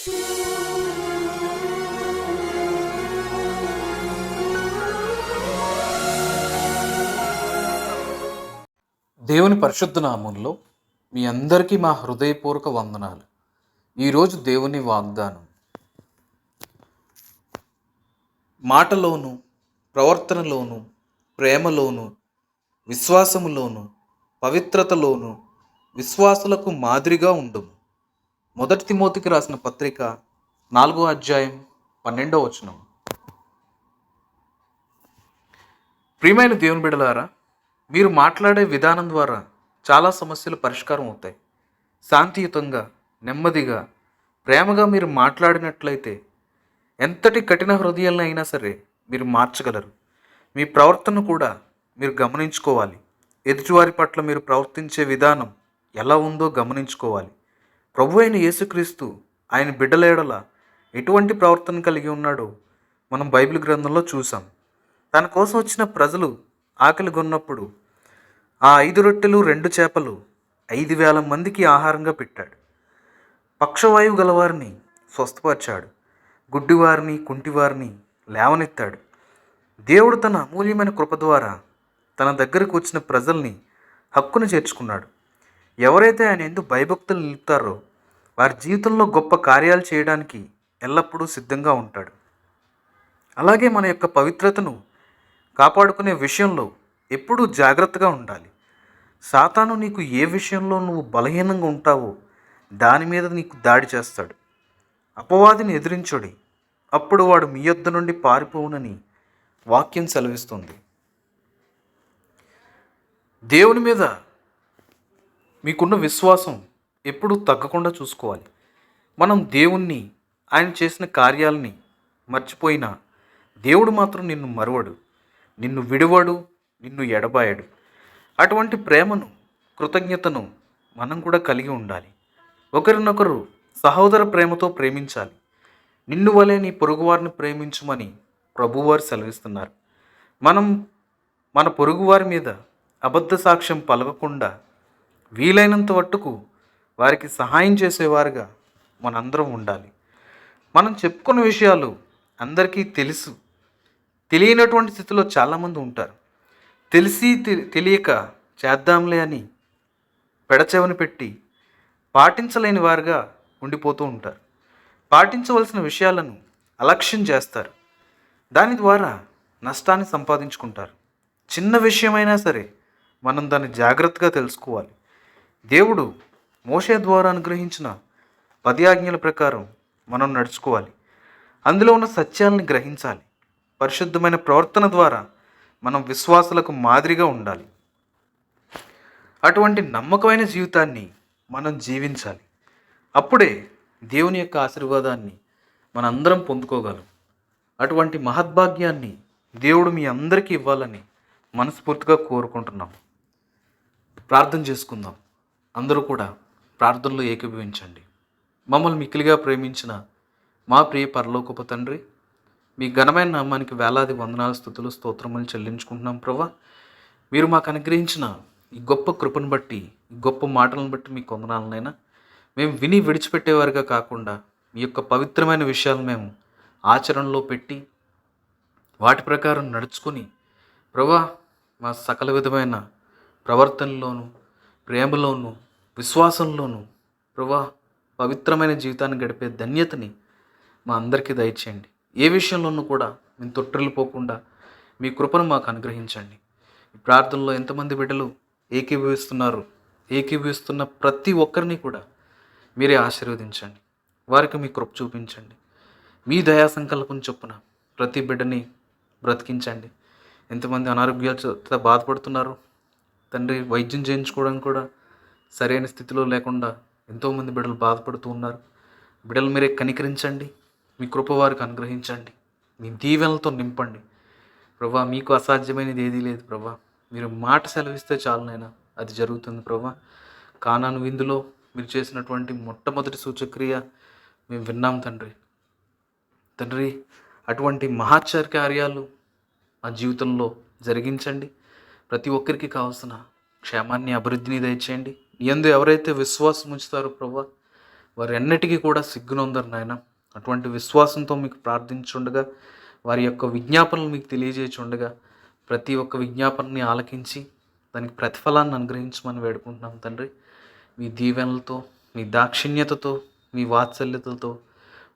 దేవుని పరిశుద్ధ నామంలో మీ అందరికీ మా హృదయపూర్వక వందనాలు. ఈరోజు దేవుని వాగ్దానం. మాటలోను ప్రవర్తనలోను ప్రేమలోను విశ్వాసములోను పవిత్రతలోను విశ్వాసులకు మాదిరిగా ఉండము. మొదటి తిమోతికి రాసిన పత్రిక నాలుగో అధ్యాయం పన్నెండో వచనం. ప్రియమైన దేవుని బిడలారా మీరు మాట్లాడే విధానం ద్వారా చాలా సమస్యలు పరిష్కారం అవుతాయి. శాంతియుతంగా నెమ్మదిగా ప్రేమగా మీరు మాట్లాడినట్లయితే ఎంతటి కఠిన హృదయాలను అయినా సరే మీరు మార్చగలరు. మీ ప్రవర్తన కూడా మీరు గమనించుకోవాలి. ఎదుటివారి పట్ల మీరు ప్రవర్తించే విధానం ఎలా ఉందో గమనించుకోవాలి. ప్రభు అయిన యేసుక్రీస్తు ఆయన బిడ్డలేడల ఎటువంటి ప్రవర్తన కలిగి ఉన్నాడో మనం బైబిల్ గ్రంథంలో చూసాం తన కోసం వచ్చిన ప్రజలు ఆకలి కొన్నప్పుడు ఆ ఐదు రొట్టెలు రెండు చేపలు ఐదు వేల మందికి ఆహారంగా పెట్టాడు. పక్షవాయువు గలవారిని స్వస్థపరిచాడు. గుడ్డివారిని కుంటివారిని లేవనెత్తాడు. దేవుడు తన అమూల్యమైన కృప ద్వారా తన దగ్గరకు వచ్చిన ప్రజల్ని హక్కును చేర్చుకున్నాడు. ఎవరైతే ఆయన ఎందుకు భయభక్తులు నిలుపుతారో వారి జీవితంలో గొప్ప కార్యాలు చేయడానికి ఎల్లప్పుడూ సిద్ధంగా ఉంటాడు. అలాగే మన యొక్క పవిత్రతను కాపాడుకునే విషయంలో ఎప్పుడూ జాగ్రత్తగా ఉండాలి. సాతాను నీకు ఏ విషయంలో నువ్వు బలహీనంగా ఉంటావో దాని మీద నీకు దాడి చేస్తాడు. అపవాదిని ఎదిరించుడి అప్పుడు వాడు మీ యొద్ద నుండి పారిపోవునని వాక్యం సెలవిస్తుంది. దేవుని మీద మీకున్న విశ్వాసం ఎప్పుడూ తగ్గకుండా చూసుకోవాలి. మనం దేవుణ్ణి ఆయన చేసిన కార్యాలని మర్చిపోయినా దేవుడు మాత్రం నిన్ను మరువడు నిన్ను విడువడు నిన్ను ఎడబాయడు. అటువంటి ప్రేమను కృతజ్ఞతను మనం కూడా కలిగి ఉండాలి. ఒకరినొకరు సహోదర ప్రేమతో ప్రేమించాలి. నిన్ను వలె నీ పొరుగువారిని ప్రేమించుమని ప్రభువారు సెలవిస్తున్నారు. మనం మన పొరుగువారి మీద అబద్ధ సాక్ష్యం పలకకుండా వీలైనంత మట్టుకు వారికి సహాయం చేసేవారుగా మనందరం ఉండాలి. మనం చెప్పుకున్న విషయాలు అందరికీ తెలుసు. తెలియనటువంటి స్థితిలో చాలామంది ఉంటారు. తెలిసి తెలియక చేద్దాంలే అని పెడచెవని పెట్టి పాటించలేని వారుగా ఉండిపోతూ ఉంటారు. పాటించవలసిన విషయాలను అలక్ష్యం చేస్తారు. దాని ద్వారా నష్టాన్ని సంపాదించుకుంటారు. చిన్న విషయమైనా సరే మనం దాన్ని జాగ్రత్తగా తెలుసుకోవాలి. దేవుడు మోషే ద్వారా అనుగ్రహించిన పది ఆజ్ఞల ప్రకారం మనం నడుచుకోవాలి. అందులో ఉన్న సత్యాలను గ్రహించాలి. పరిశుద్ధమైన ప్రవర్తన ద్వారా మనం విశ్వాసులకు మాదిరిగా ఉండాలి. అటువంటి నమ్మకమైన జీవితాన్ని మనం జీవించాలి. అప్పుడే దేవుని యొక్క ఆశీర్వాదాన్ని మనందరం పొందుకోగలం. అటువంటి మహద్భాగ్యాన్ని దేవుడు మీ అందరికీ ఇవ్వాలని మనస్ఫూర్తిగా కోరుకుంటున్నాం. ప్రార్థన చేసుకుందాం. అందరూ కూడా ప్రార్థనలో ఏకీభవించండి. మమ్మల్ని మిక్కిలిగా ప్రేమించిన మా ప్రియ పరలోకపు తండ్రి మీ ఘనమైన నామానికి వేలాది వందనాల స్థుతులు స్తోత్రములు చెల్లించుకుంటున్నాం ప్రభా. మీరు మాకు అనుగ్రహించిన ఈ గొప్ప కృపను బట్టి ఈ గొప్ప మాటలను బట్టి మీకు వందనాలనైనా మేము విని విడిచిపెట్టేవారుగా కాకుండా మీ యొక్క పవిత్రమైన విషయాలు మేము ఆచరణలో పెట్టి వాటి ప్రకారం నడుచుకొని ప్రభా మా సకల విధమైన ప్రవర్తనలోను ప్రేమలోనూ విశ్వాసంలోనూ ప్రభా పవిత్రమైన జీవితాన్ని గడిపే ధన్యతని మా అందరికీ దయచేయండి. ఏ విషయంలోనూ కూడా మేము తొట్టిల్లిపోకుండా మీ కృపను మాకు అనుగ్రహించండి. ఈ ప్రార్థనలో ఎంతమంది బిడ్డలు ఏకీభవిస్తున్నారు ఏకీభవిస్తున్న ప్రతి ఒక్కరిని కూడా మీరే ఆశీర్వదించండి. వారికి మీ కృప చూపించండి. మీ దయా సంకల్పం చొప్పున ప్రతి బిడ్డని బ్రతికించండి. ఎంతమంది అనారోగ్యాలతో బాధపడుతున్నారు తండ్రి వైద్యం చేయించుకోవడానికి కూడా సరైన స్థితిలో లేకుండా ఎంతోమంది బిడ్డలు బాధపడుతూ ఉన్నారు. బిడ్డలు మీరే కనికరించండి. మీ కృప వారికి అనుగ్రహించండి. మీ దీవెనలతో నింపండి. ప్రభా మీకు అసాధ్యమైనది ఏదీ లేదు ప్రభా. మీరు మాట సెలవిస్తే చాలునైనా అది జరుగుతుంది ప్రభా. కానాను విందులో మీరు చేసినటువంటి మొట్టమొదటి సూచక్రియ మేము విన్నాం తండ్రి. తండ్రి అటువంటి మహాచార కార్యాలు మా జీవితంలో జరిగించండి. ప్రతి ఒక్కరికి కావాల్సిన క్షేమాన్ని అభివృద్ధిని దయచేయండి. ఎందు ఎవరైతే విశ్వాసం ఉంచుతారో ప్రభా వారు ఎన్నటికీ కూడా సిగ్గునొందరు నాయన. అటువంటి విశ్వాసంతో మీకు ప్రార్థించుండగా వారి యొక్క విజ్ఞాపనలు మీకు తెలియజేయచుండగా ప్రతి ఒక్క విజ్ఞాపనని ఆలకించి దానికి ప్రతిఫలాన్ని అనుగ్రహించమని వేడుకుంటున్నాం తండ్రి. మీ దీవెనలతో మీ దాక్షిణ్యతతో మీ వాత్సల్యతతో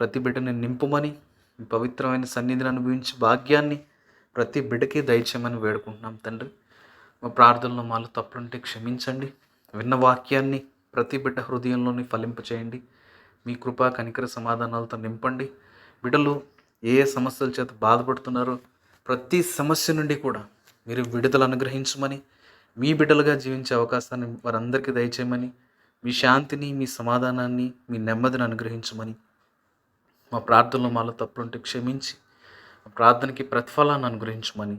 ప్రతి బిడ్డని నింపుమని మీ పవిత్రమైన సన్నిధిని అనుభవించి భాగ్యాన్ని ప్రతి బిడ్డకి దయచేయమని వేడుకుంటున్నాం తండ్రి. మా ప్రార్థనలో మాలో తప్పులుంటే క్షమించండి. విన్న వాక్యాన్ని ప్రతి బిడ్డ హృదయంలోని ఫలింపచేయండి మీ కృపా కనికర సమాధానాలతో నింపండి. బిడ్డలు ఏ ఏ సమస్యల చేత బాధపడుతున్నారో ప్రతి సమస్య నుండి కూడా మీరు విడుదల అనుగ్రహించమని మీ బిడ్డలుగా జీవించే అవకాశాన్ని వారందరికీ దయచేయమని మీ శాంతిని మీ సమాధానాన్ని మీ నెమ్మదిని అనుగ్రహించమని మా ప్రార్థనలో మాలో తప్పులుంటే క్షమించి మా ప్రార్థనకి ప్రతిఫలాన్ని అనుగ్రహించమని